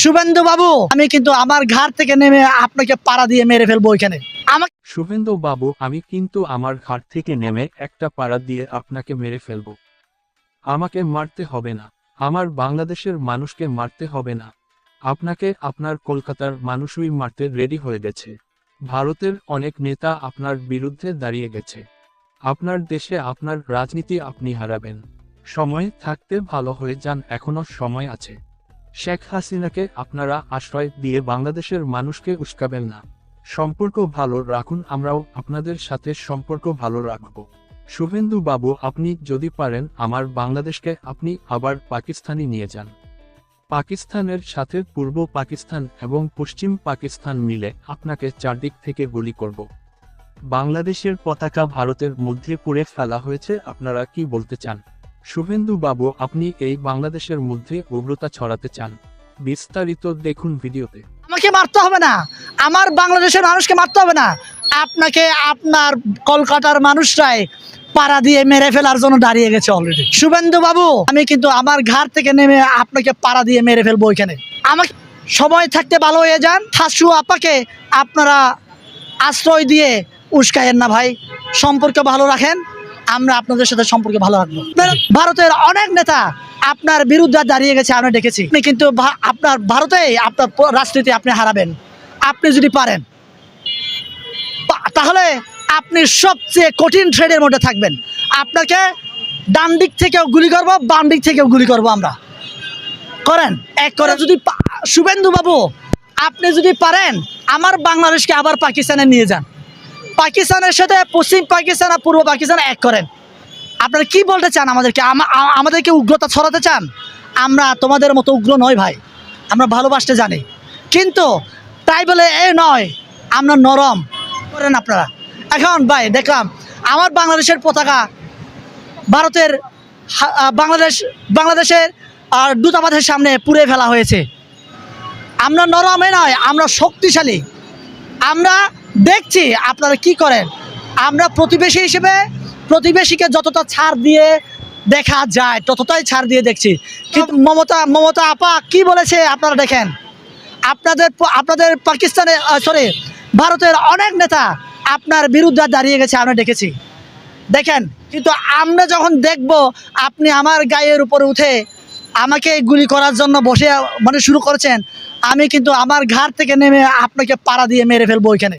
শুভেন্দু বাবু, আমি কিন্তু আমার ঘাট থেকে নেমে আপনাকে পাড়া দিয়ে মেরে ফেলব ওইখানে। আমাকে শুভেন্দু বাবু, আমি কিন্তু আমার ঘাট থেকে নেমে একটা পাড়া দিয়ে আপনাকে মেরে ফেলব। আমাকে মারতে হবে না। আমার বাংলাদেশের মানুষকে মারতে হবে না। আপনাকে আপনার কলকাতার মানুষই মারতে রেডি হয়ে গেছে। ভারতের অনেক নেতা আপনার বিরুদ্ধে দাঁড়িয়ে গেছে। আপনার দেশে আপনার রাজনীতি আপনি হারাবেন। সময় থাকতে ভালো হয়ে যান, এখনও সময় আছে। শেখ হাসিনাকে আপনারা আশ্রয় দিয়ে বাংলাদেশের মানুষকে উস্কাবেন না। সম্পর্ক ভালো রাখুন, আমরাও আপনাদের সাথে সম্পর্ক ভালো রাখব। শুভেন্দু বাবু, আপনি যদি পারেন আমার বাংলাদেশকে আপনি আবার পাকিস্তানি নিয়ে যান। পাকিস্তানের সাথে পূর্ব পাকিস্তান এবং পশ্চিম পাকিস্তান মিলে আপনাকে চারদিক থেকে গুলি করব। বাংলাদেশের পতাকা ভারতের মধ্যে পুড়ে ফেলা হয়েছে, আপনারা কি বলতে চান? শুভেন্দু বাবু, আপনি এই বাংলাদেশের মধ্যে উগ্রতা ছড়াতে চান। বিস্তারিত দেখুন ভিডিওতে। আমাকে মারতে হবে না। আমার বাংলাদেশের মানুষকে মারতে হবে না। আপনাকে আপনার কলকাতার মানুষরাই পাড়া দিয়ে মেরে ফেলার জন্য দাঁড়িয়ে গেছে অলরেডি শুভেন্দু বাবু, আমি কিন্তু আমার ঘাট থেকে নেমে আপনাকে পাড়া দিয়ে মেরে ফেলব ওইখানে। আমাকে সময় থাকতে ভালো হয়ে যান। হাসু আপাকে আপনারা আশ্রয় দিয়ে উস্কায়েন না ভাই। সম্পর্ক ভালো রাখেন। আমরা আপনাদের সাথে সম্পর্কে ভালো রাখব। ভারতের অনেক নেতা আপনার বিরুদ্ধে দাঁড়িয়ে গেছে, আমরা দেখেছি কিন্তু আপনার ভারতে আপনার রাজনীতি আপনি হারাবেন। আপনি যদি পারেন তাহলে আপনি সবচেয়ে কঠিন ট্রেডের মধ্যে থাকবেন। আপনাকে ডান দিক থেকেও গুলি করব, বাম দিক থেকেও গুলি করব আমরা। করেন? এক করে যদি শুভেন্দু বাবু, আপনি যদি পারেন, আমার বাংলাদেশকে আবার পাকিস্তানে নিয়ে যান। পাকিস্তানের সাথে, পশ্চিম পাকিস্তান আর পূর্ব পাকিস্তান এক করেন। আপনারা কি বলতে চান আমাদেরকে? আমা- আমাদেরকে উগ্রতা ছড়াতে চান? আমরা তোমাদের মতো উগ্র নয় ভাই। আমরা ভালোবাসতে জানি। কিন্তু তাই বলে এ নয়, আমরা নরম। করেন আপনারা। এখন ভাই, দেখলাম আমার বাংলাদেশের পতাকা ভারতের বাংলাদেশ, বাংলাদেশের আর দূতাবাসের সামনে পুড়ে ফেলা হয়েছে। আমরা নরমে নয়, আমরা শক্তিশালী। আমরা দেখছি আপনারা কি করেন। আমরা প্রতিবেশী হিসেবে প্রতিবেশীকে যতটা ছাড় দিয়ে দেখা যায়, ততটাই ছাড় দিয়ে দেখছি। কিন্তু মমতা মমতা আপা কি বলেছে আপনারা দেখেন। আপনাদের আপনাদের পাকিস্তানে সরি ভারতের অনেক নেতা আপনার বিরুদ্ধে দাঁড়িয়ে গেছে, আমরা দেখেছি। দেখেন, কিন্তু আমরা যখন দেখব, আপনি আমার গায়ের উপরে উঠে আমাকে গুলি করার জন্য বসে মানে শুরু করেছেন, আমি কিন্তু আমার ঘাট থেকে নেমে আপনাকে পাড়া দিয়ে মেরে ফেলব ওইখানে।